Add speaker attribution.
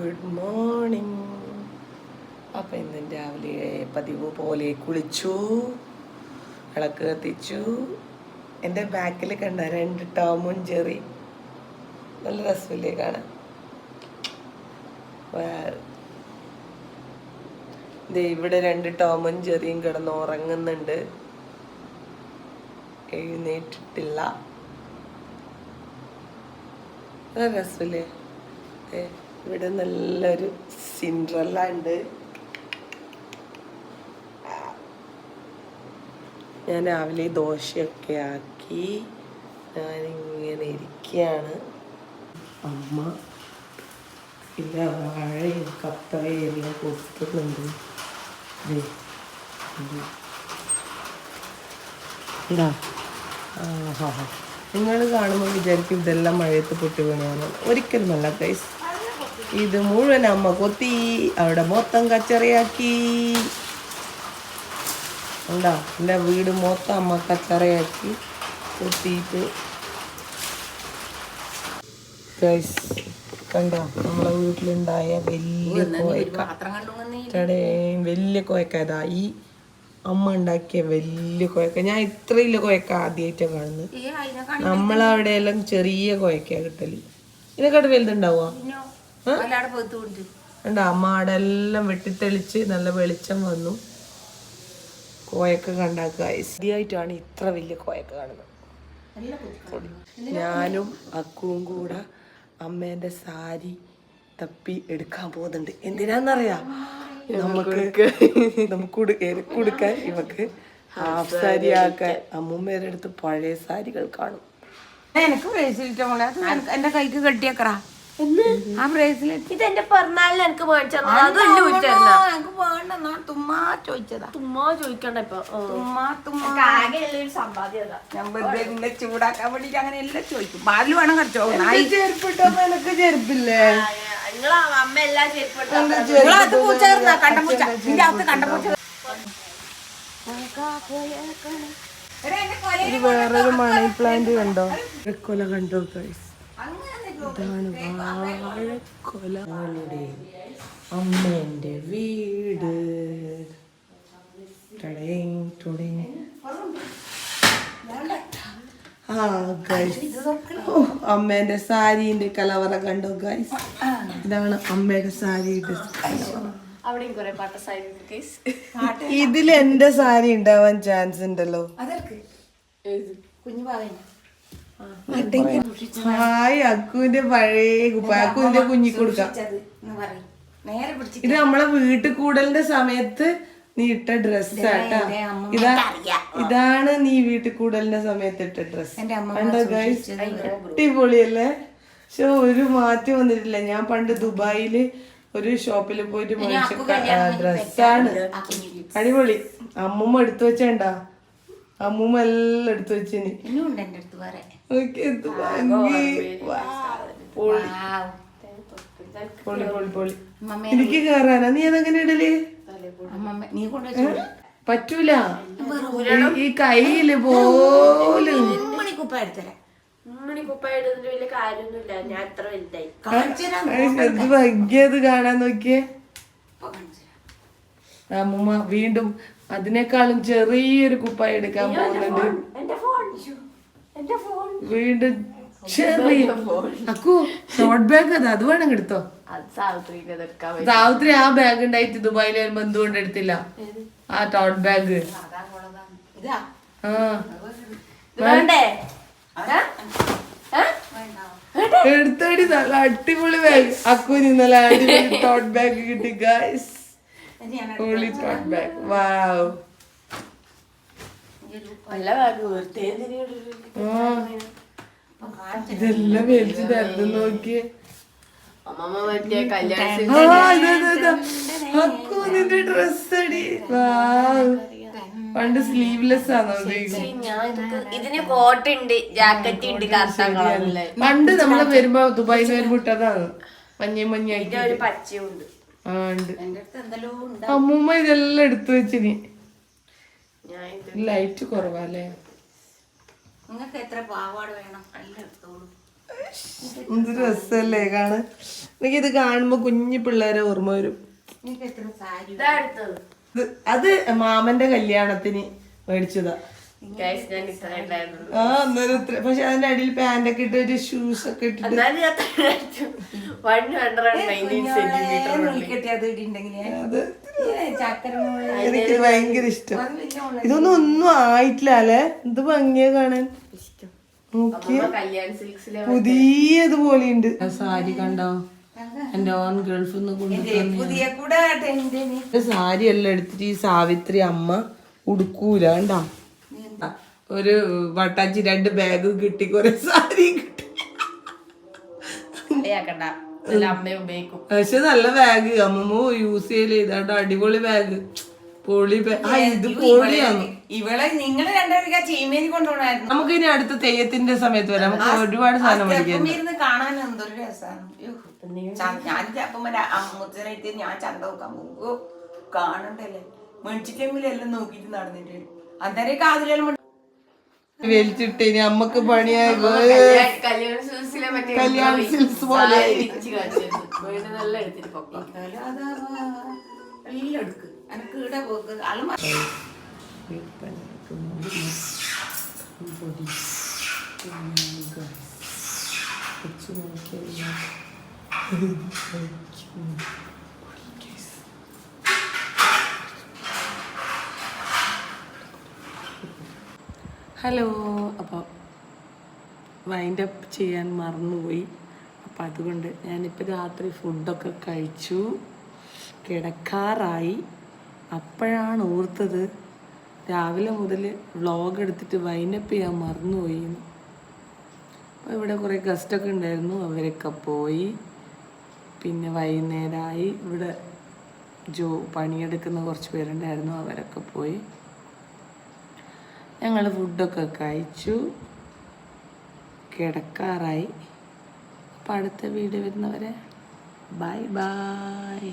Speaker 1: Good morning അപ്പം ഇന്ന് രാവിലെ പതിവ് പോലെ കുളിച്ചു വിളക്ക് കത്തിച്ചു. എന്റെ ബാക്കിൽ കണ്ട രണ്ട് ടോമും ജെറി നല്ല രസമില്ലേ കാണാൻ? ഇവിടെ രണ്ട് ടോമും ജെറിയും കിടന്ന് ഉറങ്ങുന്നുണ്ട്. എഴുന്നേറ്റിട്ടില്ല. രസമില്ലേ? ഏ, ഇവിടെ നല്ലൊരു സിൻഡ്രല്ല ഉണ്ട്. ഞാൻ രാവിലെ ദോശയൊക്കെ ആക്കി ഞാനിങ്ങനെ ഇരിക്കുകയാണ്. അമ്മ പിന്നെ വാഴയും കപ്പയും എല്ലാം. ഇതാ. നിങ്ങൾ കാണുമ്പോൾ വിചാരിക്കും ഇതെല്ലാം മഴയത്ത് പൊട്ടി വീണാണ് ഒരിക്കലുമല്ല ഗൈസ് ഇത് മുഴുവൻ അമ്മ കൊത്തി അവിടെ മൊത്തം കച്ചറയാക്കി. ഉണ്ടോ എന്റെ വീട് മൊത്തം അമ്മ കച്ചറയാക്കി കൊത്തിയിട്ട്. കണ്ടോ? നമ്മളെ വീട്ടിലുണ്ടായ വലിയ കോയക്ക വലിയ കോയക്ക ഇതാ ഈ അമ്മ ഉണ്ടാക്കിയ വലിയ കോയക്ക ഞാൻ ഇത്രയില്ല കോയക്ക ആദ്യമായിട്ടാണ് കാണുന്നത്. നമ്മളവിടെ എല്ലാം ചെറിയ കോയക്ക കിട്ടൽ. ഇതിനെക്കാട്ട് വലുതുണ്ടാവുക കണ്ടോ അമ്മ അവിടെ എല്ലാം വെട്ടിത്തെളിച്ച് നല്ല വെളിച്ചം വന്നു. കോയൊക്കെ കണ്ടാക്കുക ആദ്യമായിട്ടാണ് ഇത്ര വലിയ കോയൊക്കെ കാണുന്നത്. ഞാനും അക്കുവും കൂടെ അമ്മേന്റെ സാരി തപ്പി എടുക്കാൻ പോകുന്നുണ്ട്. എന്തിനാന്നറിയാം? നമുക്ക് നമുക്ക് എനിക്ക് കൊടുക്കാൻ ഇവക്ക് ഹാഫ് സാരി ആക്കാൻ അമ്മൂമ്മേരെ അടുത്ത് പഴയ സാരികൾ കാണും.
Speaker 2: എനക്ക് എന്റെ കൈക്ക് കെട്ടിയേക്കറാ. ആ ബ്രേസ്ലെറ്റ്
Speaker 3: പിറന്നാളിന് എനിക്ക് മേടിച്ചു
Speaker 2: എനിക്ക് വേണ്ട ഞാൻ തുമ്മാ ചോദിച്ചതാ.
Speaker 3: തുമ്മാ ചോദിക്കണ്ട ഇപ്പൊ.
Speaker 2: തുമ്മാ തുമ്മാ.
Speaker 3: സമ്പാദ്യത
Speaker 2: ഞാൻ വെറുതെ ചൂടാക്കാൻ വേണ്ടിട്ട് അങ്ങനെ എല്ലാം ചോദിക്കും. പാലിൽ വേണം കടിച്ചോ നായി.
Speaker 1: ചെരുപ്പിട്ടപ്പോ എനിക്ക് ചെരുപ്പില്ലേ?
Speaker 3: നിങ്ങളെ അമ്മ എല്ലാം ചെരുപ്പിട്ടു?
Speaker 2: നിങ്ങളകത്ത് പൂച്ച കയറുന്ന കണ്ടപൂച്ച. നിന്റെ അകത്ത് കണ്ടപൂച്ച.
Speaker 1: ഇത്. വേറൊരു മണി പ്ലാന്റ് കണ്ടോ? കൊല കണ്ടോ ഗൈസ് ഇതാണ് വാഴക്കൊല? അവളുടെ അമ്മേന്റെ വീട്. ആ ഗൈസ് അമ്മേന്റെ സാരിന്റെ കലവറ കണ്ടോ ഗൈസ് ഇതാണ് അമ്മയുടെ സാരിയുടെ ഇതിൽ എന്റെ സാരി ഉണ്ടാവാൻ ചാൻസ് ഉണ്ടല്ലോ.
Speaker 2: കുഞ്ഞു പാവന
Speaker 1: ഹായ് അക്കുവിന്റെ പഴയ കുപ്പായ അക്കുവിന്റെ കുഞ്ഞി കൊടുക്കാം ഇത് നമ്മളെ വീട്ടിൽ കൂടലിന്റെ സമയത്ത് നീ ഇട്ട ഡ്രസ് ആട്ടാ. ഇതാ ഇതാണ് നീ വീട്ടിൽ കൂടലിന്റെ സമയത്ത് ഇട്ട ഡ്രസ് അടിപൊളിയല്ലേ? പക്ഷെ ഒരു മാറ്റം വന്നിട്ടില്ല. ഞാൻ പണ്ട് ദുബായിൽ ഒരു ഷോപ്പിൽ പോയിട്ട് മേടിച്ച ഡ്രസ്സാണ് അടിപൊളി. അമ്മമ്മ എടുത്തു വെച്ചേണ്ടാ? അമ്മൂമ്മ എല്ലാം എടുത്തു വെച്ചിനി.
Speaker 2: അടുത്ത് വേറെ.
Speaker 1: പൊളി. പൊളി പൊളി എനിക്ക് കേറാനാ. നീ അതെങ്ങനെ
Speaker 2: ഇടൽ? നീ കൊണ്ടുവച്ചു
Speaker 1: പറ്റൂല. ഈ- കയ്യിൽ പോലും ഭാഗ്യത് കാണാൻ നോക്കിയേ. അമ്മൂമ്മ വീണ്ടും അതിനേക്കാളും ചെറിയൊരു കുപ്പായി എടുക്കാൻ പോകുന്നുണ്ട്. വീണ്ടും ചെറിയ അക്കു നോട്ട് ബാഗ് അത് അത് വേണം എടുത്തോ? സാവിത്രി ആ ബാഗ് ഉണ്ടായിട്ട് ദുബായിൽ വരുമ്പോ എന്തുകൊണ്ട് എടുത്തില്ല? ആ ടോട്ട് ബാഗ് ആ. എടുത്തടി നല്ല അടിപൊളി ബാഗ് അക്കുവിന് ഇന്നലെ അടിപൊളി ടോട്ട് ബാഗ് കിട്ടി ഗൈസ് പൊളി ടോട്ട് ബാഗ് വാവ് ഇതെല്ലാം മേടിച്ച് തരുന്നു നോക്കിയേ? നിന്റെ ഡ്രസ് അടി. പണ്ട് സ്ലീവ്ലെസ് ആണോ
Speaker 3: ഇതിന് കോട്ട് ഉണ്ട് ജാക്കറ്റ് ഉണ്ട്
Speaker 1: പണ്ട് നമ്മൾ വരുമ്പോ ദുബായിൽ വരുമ്പോ ഇട്ടതാണ് മഞ്ഞ മഞ്ഞ
Speaker 3: ഒരു പച്ചയും ഉണ്ട്
Speaker 1: ആ ഉണ്ട്. അമ്മൂമ്മ ഇതെല്ലാം എടുത്തു വെച്ചിനി. ലൈറ്റ് കുറവല്ലേ?
Speaker 2: നിങ്ങൾക്ക് എത്ര പാവാട് വേണം? എല്ലാം എടുത്തോളൂ.
Speaker 1: എന്ത് രസല്ലേ എനിക്ക് ഇത് കാണുമ്പോ കുഞ്ഞു പിള്ളേരെ ഓർമ്മ വരും.
Speaker 2: എനിക്ക് എത്ര സാരി
Speaker 3: ഇതാ എടുത്തത്.
Speaker 1: അത് മാമന്റെ കല്യാണത്തിന് മേടിച്ചതാ. ആ അന്നേരം ഇത്ര. പക്ഷെ അതിന്റെ അടിയിൽ പാന്റൊക്കെ ഇട്ട് ഒരു ഷൂസ് ഒക്കെ ഇട്ടിട്ട്. എനിക്ക് ഭയങ്കര ഇഷ്ടം. ഇതൊന്നും ഒന്നും ആയിട്ടില്ല അല്ലേ? എന്ത് ഭംഗിയാ കാണാൻ. പുതിയതുപോലെ ഉണ്ട് സാരി കണ്ടോ? എന്റെ ഓൺ ഗൾഫിൽ നിന്ന്
Speaker 2: ടെന്റിന്
Speaker 1: സാരി എല്ലാം എടുത്തിട്ട് ഈ സാവിത്രി അമ്മ ഉടുക്കൂല കണ്ടാ? ഒരു വട്ടാച്ചി രണ്ട് ബാഗ് കിട്ടി കുറെ സാരി കിട്ടി. പക്ഷെ നല്ല ബാഗ് അമ്മമ്മ യൂസ് ചെയ്യൽ. ഇതാണ്ട് അടിപൊളി ബാഗ് പൊളി ബാഗ് ആ ഇത് പൊളിയാണ്.
Speaker 2: ഇവളെ നിങ്ങൾ രണ്ടുപേർക്ക് കൊണ്ടുപോകണായിരുന്നു
Speaker 1: നമുക്ക് ഇനി അടുത്ത തെയ്യത്തിന്റെ സമയത്ത് വരാം. നമുക്ക് ഒരുപാട് സാധനം
Speaker 2: ഇരുന്ന് കാണാൻ എന്തൊരു രസമാണ് ഞാൻ അപ്പം മുത്തനായിട്ട് ഞാൻ ചന്ത നോക്കാൻ പോകും. കാണണ്ടല്ലേ? മേടിച്ചിട്ടെങ്കിലും എല്ലാം നോക്കിയിട്ട് നടന്നിട്ട് അന്നേരം കാതിലെല്ലാം
Speaker 1: വലിച്ചിട്ട് ഇനി അമ്മയ്ക്ക് പണിയായി. പോലെ.
Speaker 3: സാരി വിരിച്ച് കാണിച്ചിരുന്നു. വീണ്ടും നല്ല എടുത്തിട്ട് പൊക്കാം
Speaker 2: എല്ലാം എടുക്ക് എനക്ക് ഇവിടെ പോക്ക് ആൾ മ-
Speaker 1: ഹലോ അപ്പോൾ വൈൻഡ് അപ്പ് ചെയ്യാൻ മറന്നുപോയി. അപ്പോൾ അതുകൊണ്ട് ഞാനിപ്പോൾ രാത്രി ഫുഡൊക്കെ കഴിച്ചു. കിടക്കാറായി. അപ്പോഴാണ് ഓർത്തത് രാവിലെ മുതൽ വ്ളോഗ് എടുത്തിട്ട് വൈൻഡപ്പ് ചെയ്യാൻ മറന്നുപോയി അപ്പോൾ ഇവിടെ കുറേ ഗസ്റ്റൊക്കെ ഉണ്ടായിരുന്നു. അവരൊക്കെ പോയി. പിന്നെ വൈകുന്നേരമായി ഇവിടെ ജോ പണിയെടുക്കുന്ന കുറച്ച് പേരുണ്ടായിരുന്നു. അവരൊക്കെ പോയി. ഞങ്ങൾ ഫുഡൊക്കെ കഴിച്ചു. കിടക്കാറായി. അപ്പോൾ അടുത്ത വീഡിയോ വരുന്നവരെ ബൈ ബൈ